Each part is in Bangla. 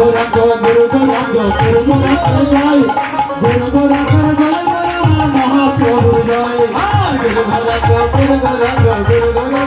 গৌরাঙ্গ গুরু গৌরাঙ্গ গুরু গৌরাঙ্গ জয় গুরু গৌরাঙ্গ জয় মহাপ্রভু জয় গুরু গৌরাঙ্গ গুরু গৌরাঙ্গ গুরু গৌরাঙ্গ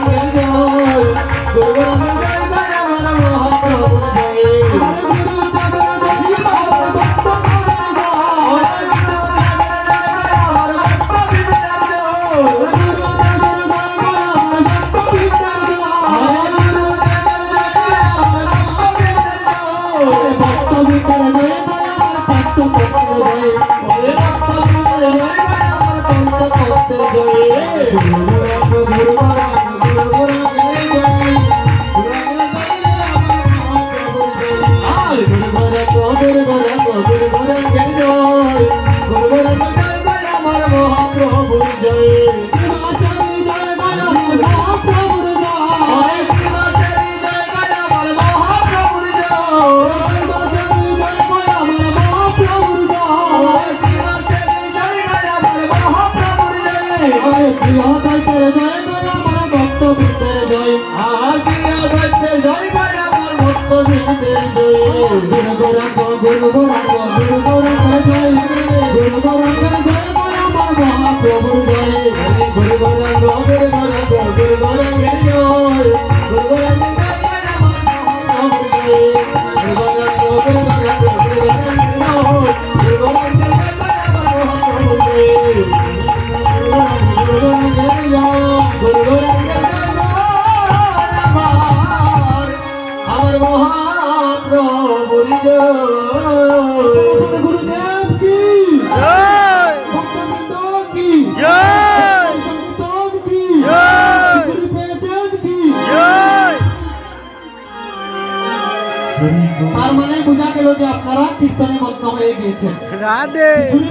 হয়ে গিয়েছেন রাধে।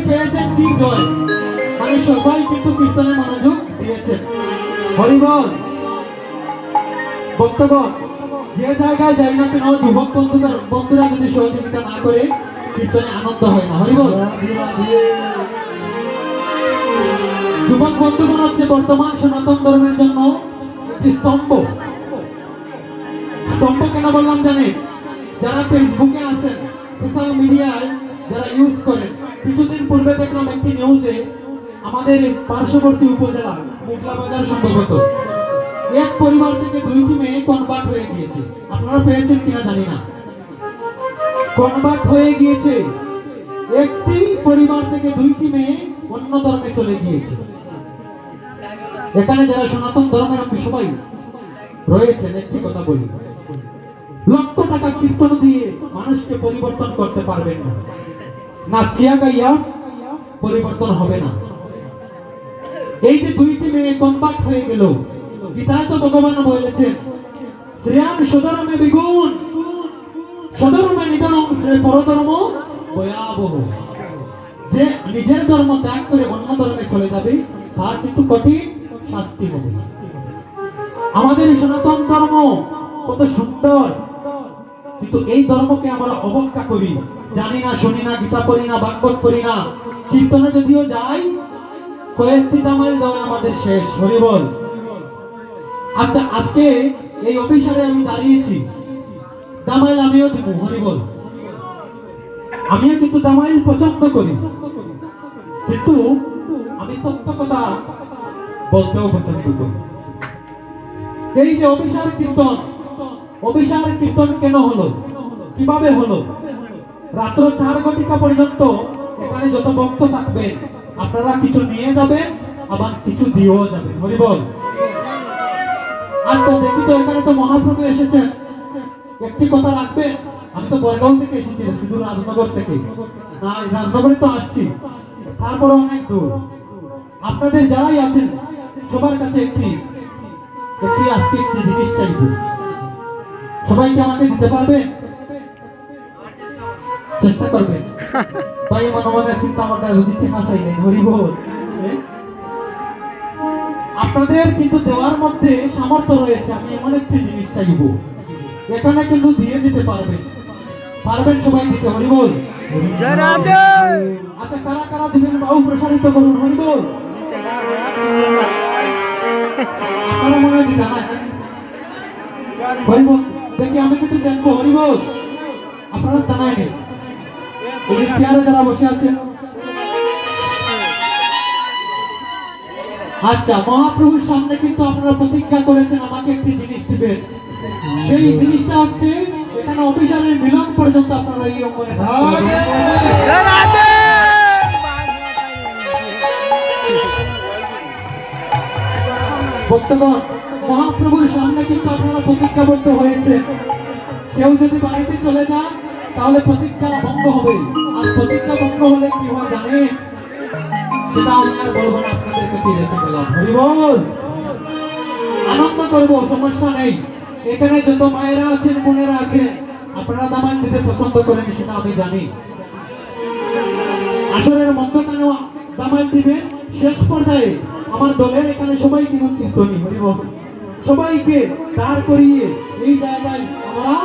পেয়েছেন কি জয়? মানে সবাই কিন্তু কীর্তনে মনোযোগ দিয়েছেন হরিবল যে জায়গায় যাই না কেন যুবক বন্ধুরা বন্ধুরা যদি সহযোগিতা না করে কীর্তনে আনন্দ হয় না। হরিবল যুবক বন্ধুগণ হচ্ছে বর্তমান সনাতন ধর্মের জন্য একটি স্তম্ভ। স্তম্ভ কেন বললাম জানেন যারা ফেসবুকে আছেন সোশ্যাল মিডিয়ায় যারা ইউজ করেন কিছুদিন পূর্বে দেখলাম একটি নিউজে আমাদের পার্শ্ববর্তী উপজেলা মুগলা বাজার সম্ভবত, এক পরিবার থেকে দুইটি মেয়ে কনভার্ট হয়ে গিয়েছে। আপনারা পেয়েছেন কিনা জানি না। কনভার্ট হয়ে গিয়েছে। একটি পরিবার থেকে দুইটি মেয়ে অন্য ধর্মে চলে গিয়েছে। এখানে যারা সনাতন ধর্মের আমি সবাই রয়েছেন, একটি কথা বলি। লক্ষ টাকা কীর্তন দিয়ে মানুষকে পরিবর্তন করতে পারবেন না। না চিয়া গাইয়া পরিবর্তন হবে না। এই যে দুইটি মেয়ে কনভার্ট হয়ে গেল, গীতায় তো ভগবান বলেছেন শ্রেয়াম সদরমে বিগুণ, সদরমে নিধনম পরধর্ম ভয়াবহ। যে নিজের ধর্ম ত্যাগ করে অন্য ধর্মে চলে যাবে, তার কিন্তু কঠিন শাস্তি হবে। আমাদের সনাতন ধর্ম কত সুন্দর কিন্তু এই ধর্মকে আমরা অবজ্ঞা করি জানি না, শুনি না, গীতা পড়ি না বাক্যত পড়ি না। কীর্তনে যদিও যাই, কয়েকটি দামাইল দেওয়া আমাদের শেষ। হরিবল আচ্ছা আজকে এই অভিসারে আমি দাঁড়িয়েছি। দামাইল আমিও দিব হরিবল আমিও কিন্তু দামাইল পছন্দ করি। কিন্তু আমি তত্ত্ব কথা বলতেও পছন্দ করি। এই যে অভিসার কীর্তন অভিসার কীর্তন কেন হলো? কীভাবে হলো? রাত্র চার ঘটিকা পর্যন্ত এখানে যত ভক্ত থাকবে, আপনারা কিছু নিয়ে যাবেন, আবার কিছু দিয়েও যাবেন। হরিবল আচ্ছা দেখি তো, এখানে তো মহাপ্রভু এসেছেন। একটি কথা রাখবেন, আমি তো বরগাঁও থেকে এসেছি শুধু রাজনগর থেকে। রাজনগরে তো আসছি। তারপরে অনেক দূর। আপনাদের যারাই আছেন, সবার কাছে একটি একটি আজকে একটি জিনিস চাইব। সবাই কি আমাকে দিতে পারবে? চেষ্টা করবেন তাই মনে মনে চিন্তা আমাকে যদি থেকে চাইলেন হরিবল? আপনাদের কিন্তু দেওয়ার মধ্যে সামর্থ্য রয়েছে আমি এমন একটি জিনিস চাইব। এখানে কিন্তু দিয়ে দিতে পারবেন। পারবেন সবাই দিতে হরিবল আচ্ছা কারা কারা দিবেন বাহু প্রসারিত করুন হরিবল হয় হরিবল দেখি আমি কিন্তু দেখব হরিবল আপনারা জানাই নেই যে চেয়ারে যারা বসে আছেন। আচ্ছা মহাপ্রভুর সামনে কিন্তু আপনারা প্রতিজ্ঞা করেছেন আমাকে একটি জিনিস দিবেন। সেই জিনিসটা হচ্ছে এখানে অফিসারের মিলন পর্যন্ত আপনারা এই অঙ্গনে ভক্তগণ মহাপ্রভুর সামনে কিন্তু আপনারা প্রতিজ্ঞাবদ্ধ হয়েছে। কেউ যদি বাড়িতে চলে যান, তাহলে প্রতিজ্ঞা ভঙ্গ হবে। আর প্রতিজ্ঞা ভঙ্গ হলে কি হয় জানেন? সেটা আমি আর বলব না, আপনাদের কাছে রেখে গেলাম হরিবল আনন্দ করব, সমস্যা নেই। এখানে যত মায়েরা আছেন, বোনেরা আছেন, আপনারা দামাল দিতে পছন্দ করেন, সেটা আমি জানি। আসরের মধ্যখানে দামাল দিবে। শেষ পর্যায়ে আমার দলের এখানে সবাই কিন্তু কীর্তনী হরিব সবাইকে দাঁড় করিয়ে এই জায়গায় আমরা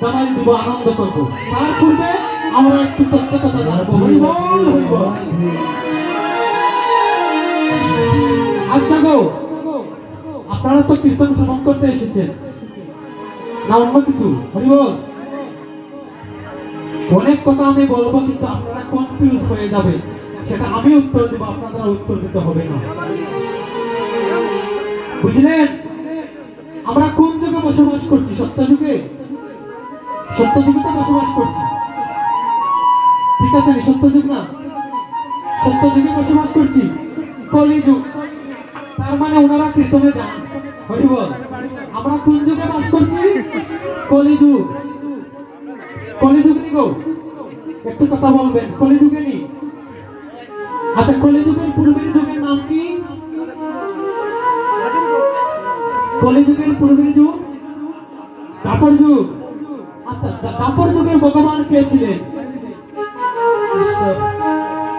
দামাল দিব আনন্দ করব। তার পূর্বে আমরা একটু তত্ত্ব কথা জানব হরিবল হরিবল। আচ্ছা গো, আপনারা তো কীর্তন শ্রবণ করতে এসেছেন। না, অন্য কিছু? হরিবল। অনেক কথা আমি বলব, কিন্তু আপনারা কনফিউজ হয়ে যাবে। সেটা আমি উত্তর দেবো আপনারা উত্তর দিতে হবে না। বুঝলেন? আমরা কোন যুগে বসবাস করছি? সত্য যুগে সত্য যুগে তো বসবাস করছি। ঠিক আছে নি সত্য যুগ না। সত্য যুগে বসবাস করছি। কলিযুগ। তার মানে ওনারা কীর্তনে যান। হরিবল আমরা কোন যুগে বাস করছি? কলিযুগ। কলিযুগ নি গো? একটু কথা বলবেন। কলিযুগে নি? আচ্ছা কলিযুগের পূর্বের কলিযুগের পূর্বের যুগ দাপর যুগ। আচ্ছা দাপর যুগের ভগবান কে ছিলেন?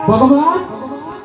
ভগবান?